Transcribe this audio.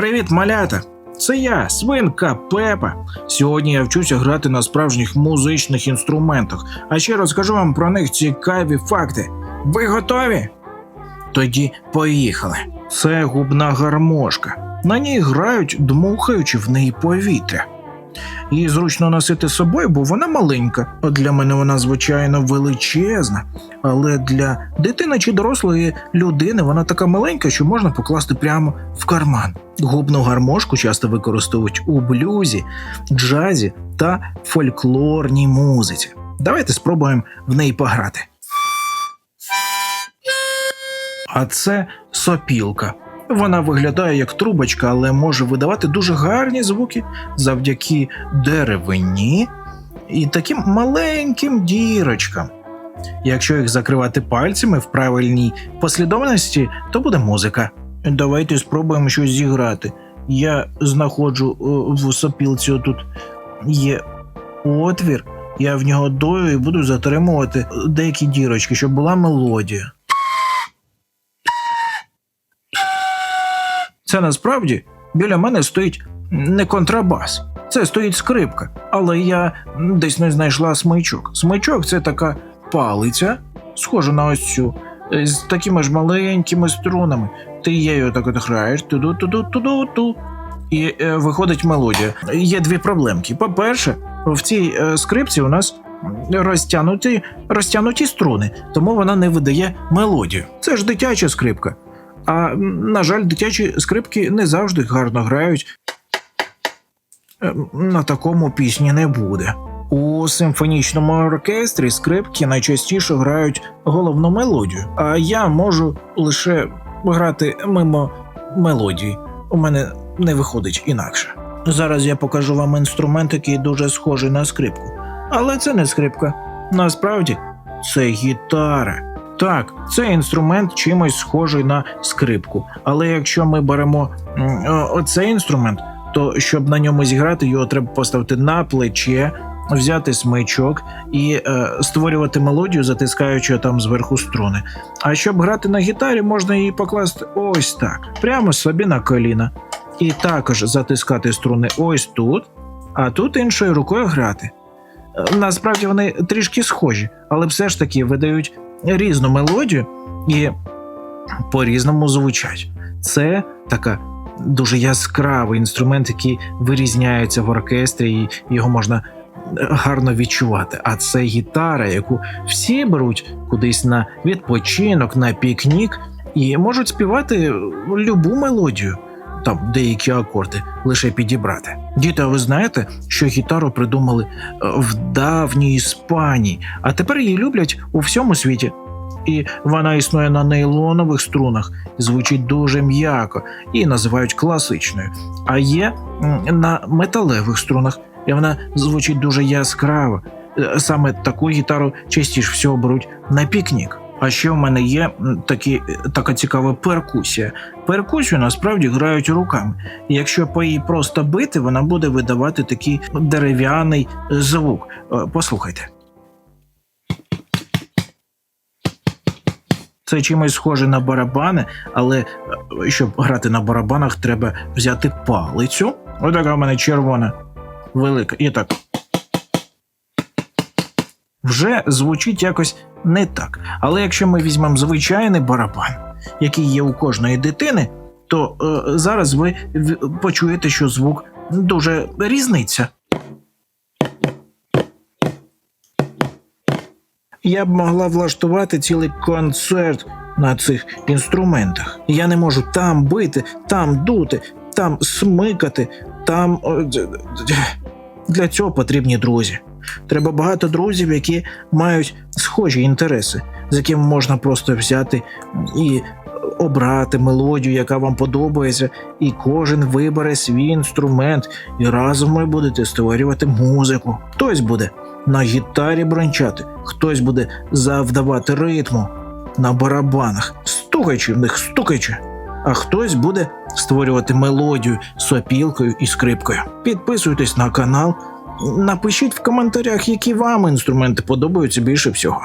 Привіт, малята! Це я, свинка Пепа. Сьогодні я вчуся грати на справжніх музичних інструментах, а ще розкажу вам про них цікаві факти. Ви готові? Тоді поїхали. Це губна гармошка. На ній грають, дмухаючи в неї повітря. Її зручно носити з собою, бо вона маленька. От для мене вона, звичайно, величезна. Але для дитини чи дорослої людини вона така маленька, що можна покласти прямо в карман. Губну гармошку часто використовують у блюзі, джазі та фольклорній музиці. Давайте спробуємо в неї пограти. А це сопілка. Вона виглядає як трубочка, але може видавати дуже гарні звуки завдяки деревині і таким маленьким дірочкам. Якщо їх закривати пальцями в правильній послідовності, то буде музика. Давайте спробуємо щось зіграти. Я знаходжу в сопілці тут є отвір, я в нього дою і буду затримувати деякі дірочки, щоб була мелодія. Це насправді біля мене стоїть не контрабас, це стоїть скрипка, але я десь не знайшла смичок. Смичок це така палиця, схожа на ось цю, е, з такими ж маленькими струнами. Ти її так от граєш туду туду туду ту і е, виходить мелодія. Є дві проблемки. По-перше, в цій е, скрипці у нас розтягнуті, розтягнуті струни, тому вона не видає мелодію. Це ж дитяча скрипка. А на жаль, дитячі скрипки не завжди гарно грають. Е, На такому пісні не буде. У симфонічному оркестрі скрипки найчастіше грають головну мелодію, а я можу лише грати мимо мелодії. У мене не виходить інакше. Зараз я покажу вам інструмент, який дуже схожий на скрипку. Але це не скрипка. Насправді це гітара. Так, цей інструмент чимось схожий на скрипку. Але якщо ми беремо оцей інструмент, то щоб на ньому зіграти, його треба поставити на плече, взяти смичок і е, створювати мелодію, затискаючи там зверху струни. А щоб грати на гітарі, можна її покласти ось так, прямо собі на коліна. І також затискати струни ось тут, а тут іншою рукою грати. Е, Насправді вони трішки схожі, але все ж таки видають різну мелодію і по-різному звучать. Це така дуже яскравий інструмент, який вирізняється в оркестрі, і його можна е, гарно відчувати. А це гітара, яку всі беруть кудись на відпочинок, на пікнік, і можуть співати любу мелодію. Там деякі акорди лише підібрати. Діти, а ви знаєте, що гітару придумали е, в давній Іспанії, а тепер її люблять у всьому світі. І вона існує на нейлонових струнах, звучить дуже м'яко і називають класичною. А є на металевих струнах, і вона звучить дуже яскраво. Е, Саме таку гітару частіше всього беруть на пікнік. А ще в мене є такі, така цікава перкусія. Перкусію насправді грають руками. І якщо по їй просто бити, вона буде видавати такий дерев'яний е, звук. Е, Послухайте. Це чимось схоже на барабани, але е, щоб грати на барабанах, треба взяти палицю. Ось така в мене червона, велика. І так. Вже звучить якось не так. Але якщо ми візьмемо звичайний барабан, який є у кожної дитини, то е, зараз ви почуєте, що звук дуже різниця. Я б могла влаштувати цілий концерт на цих інструментах. Я не можу там бити, там дути, там смикати, там. Для цього потрібні друзі. Треба багато друзів, які мають схожі інтереси, з якими можна просто взяти і обрати мелодію, яка вам подобається, і кожен вибере свій інструмент, і разом ви будете створювати музику. Хтось буде на гітарі брончати, хтось буде завдавати ритму на барабанах, стукаючи в них, стукаючи. А хтось буде створювати мелодію сопілкою і скрипкою. Підписуйтесь на канал, напишіть в коментарях, які вам інструменти подобаються більше всього.